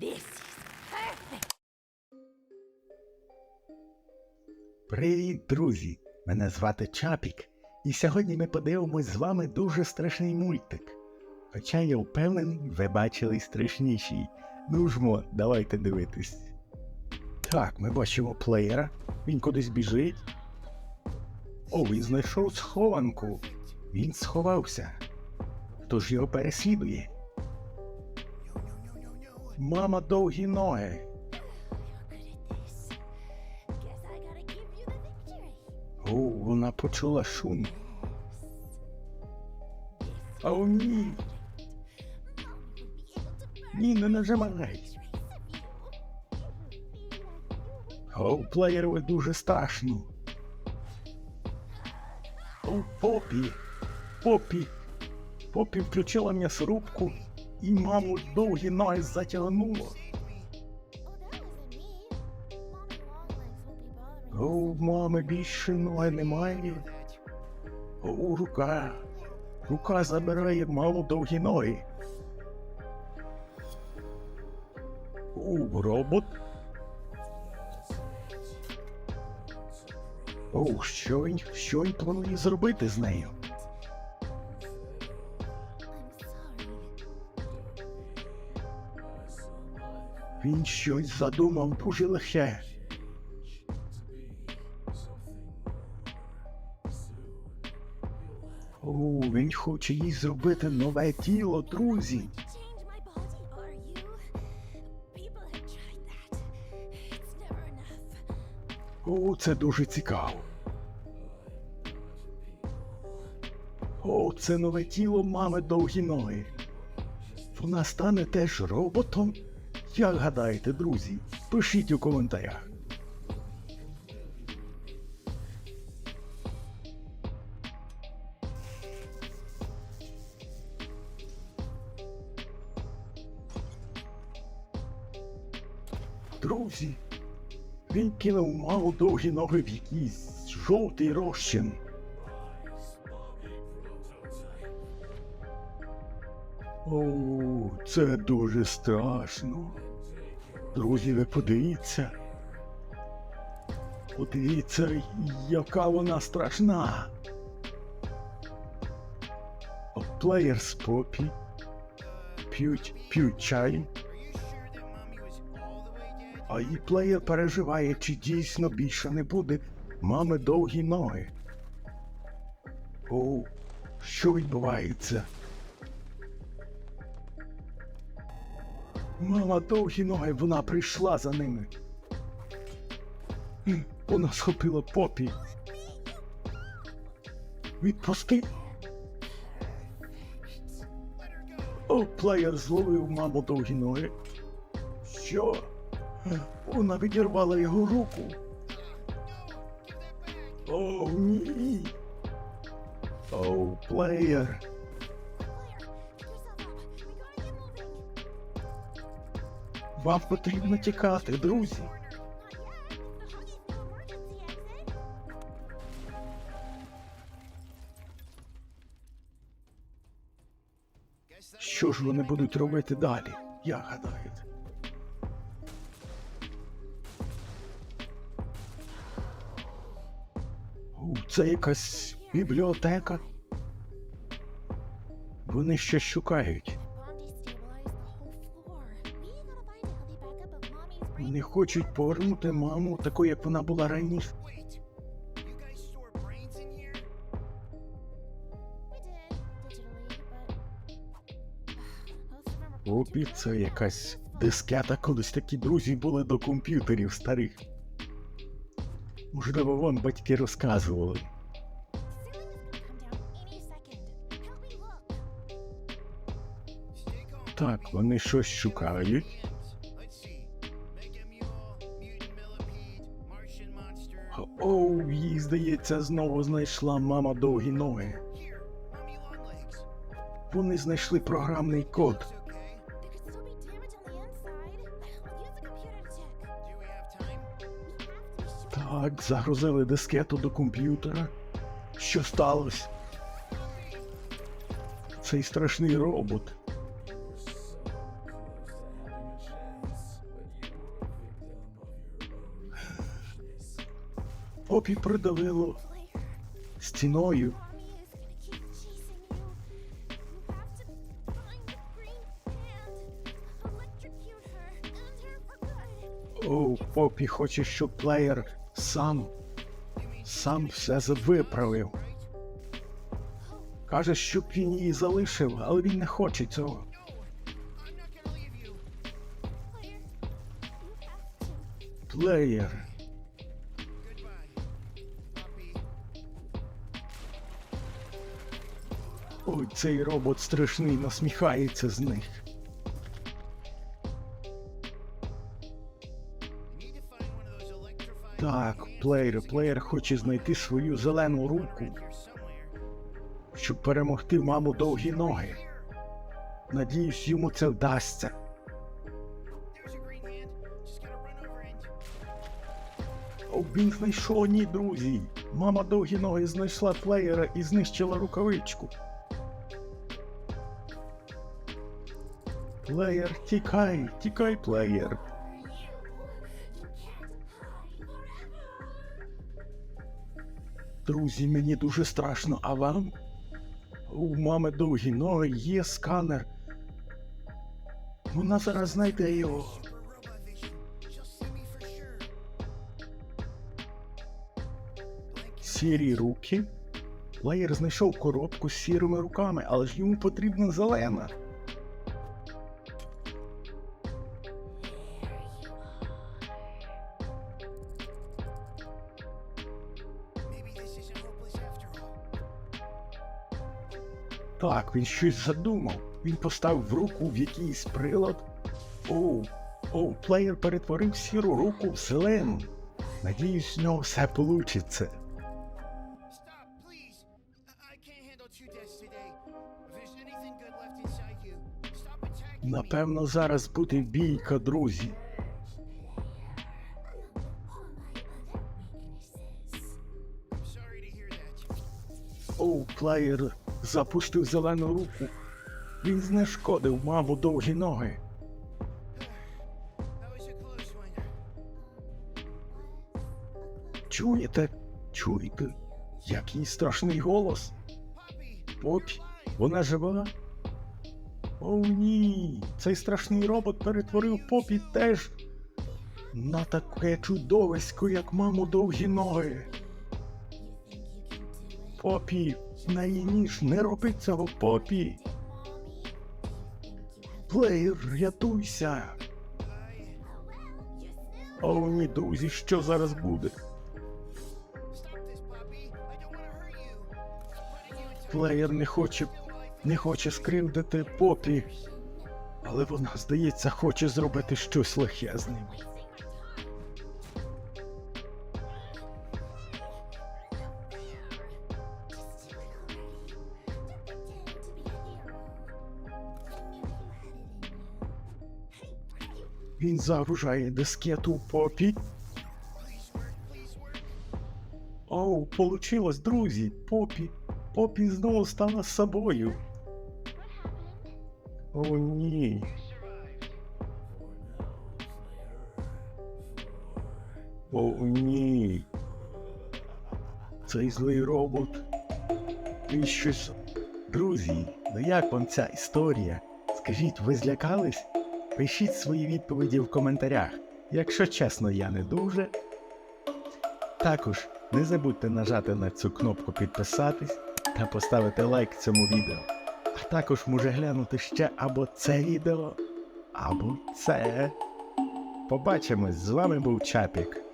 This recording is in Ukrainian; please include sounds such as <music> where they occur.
This is perfect. Привіт, друзі! Мене звати Чапік, і сьогодні ми подивимось з вами дуже страшний мультик. Хоча я впевнений, ви бачили страшніший. Ну жмо, давайте дивитись. Так, ми бачимо плеєра, він кудись біжить. О, він знайшов схованку. Він сховався. Хто ж його переслідує? Мама довгі ноги. О, вона почула шум. О, ні. Ні, не нажимай. О, плеєрове дуже страшно. О, Попі. Попі. Попі включила м'ясорубку і маму довгі ноги затягнуло. О, мами більше ноги немає. О, рука. Рука забирає маму довгі ноги. О, робот. О, що він, що він планує зробити з нею? Він щось задумав дуже лихе. О, він хоче їй зробити нове тіло, друзі. О, це дуже цікаво. О, це нове тіло мами довгі ноги. Вона стане теж роботом? Як гадаєте, друзі? Пишіть у коментарях. Друзі, він кинув мало довгі ноги в якийсь жовтий розчин. О, це дуже страшно. Друзі, ви подивіться. Подивіться, яка вона страшна. Плеєр з попі. П'ють, п'ють чай. А і плеєр переживає, чи дійсно більше не буде мами довгі ноги. О, що відбувається? Мама довгі ноги, вона прийшла за ними. Вона схопила попі. Відпусти. О, плеєр зловив маму довгі ноги. Що? Вона відірвала його руку. О, ні. О, плеєр. Вам потрібно тікати, друзі. Що ж вони будуть робити далі? Як гадаєте? У, Це якась бібліотека. Вони щось шукають. Вони хочуть повернути маму такою, як вона була раніше. <sighs> Опі, це якась дискета, колись такі друзі були до комп'ютерів старих. Можливо, вам батьки розказували. Так, вони щось шукають. Оу, їй здається, знову знайшла мама довгі ноги. Вони знайшли програмний код. Так, загрузили дискету до комп'ютера. Що сталося? Цей страшний робот. Her for good. О, Попі хоче, щоб плеєр сам, сам все виправив. Каже, щоб він її залишив, але він не хоче цього. I'm Ой, цей робот страшний насміхається з них. Так, плеєр, плеєр хоче знайти свою зелену руку, щоб перемогти маму довгі ноги. Надіюсь, йому це вдасться. О, він знайшов ні, друзі. Мама довгі ноги знайшла плеєра і знищила рукавичку. Плеєр, тікай, тікай, плеєр. Друзі, мені дуже страшно, а вам? У мами довгі ноги є сканер. Вона зараз знайде його. Сірі руки. Плеєр знайшов коробку з сірими руками, але ж йому потрібна зелена. Так, він щось задумав. Він поставив руку в якийсь прилад. Оу, оу, плеєр перетворив сіру руку в зелену. Надіюсь, в нього все получиться. Напевно, зараз буде бійка, друзі. Оу, плеєр запустив зелену руку. Він знешкодив маму довгі ноги. Чуєте? Чуєте? Який страшний голос. Попі, вона жива? О, ні. Цей страшний робот перетворив Попі теж на таке чудовисько, як маму довгі ноги. Попі, на її не роби цього, Попі. Плеєр, рятуйся. О, ні, друзі, що зараз буде? Плеєр не хоче, не хоче скривдити Попі, але вона, здається, хоче зробити щось лихе з ним. Він загружає дискету Попі. Оу, получилось, друзі. Попі. Попі знову стала собою. О, ні. О, ні. Цей злий робот. Він щось. Друзі, ну як вам ця історія? Скажіть, ви злякались? Пишіть свої відповіді в коментарях. Якщо чесно, я не дуже. Також не забудьте нажати на цю кнопку підписатись та поставити лайк цьому відео. А також може глянути ще або це відео, або це. Побачимось, з вами був Чапік.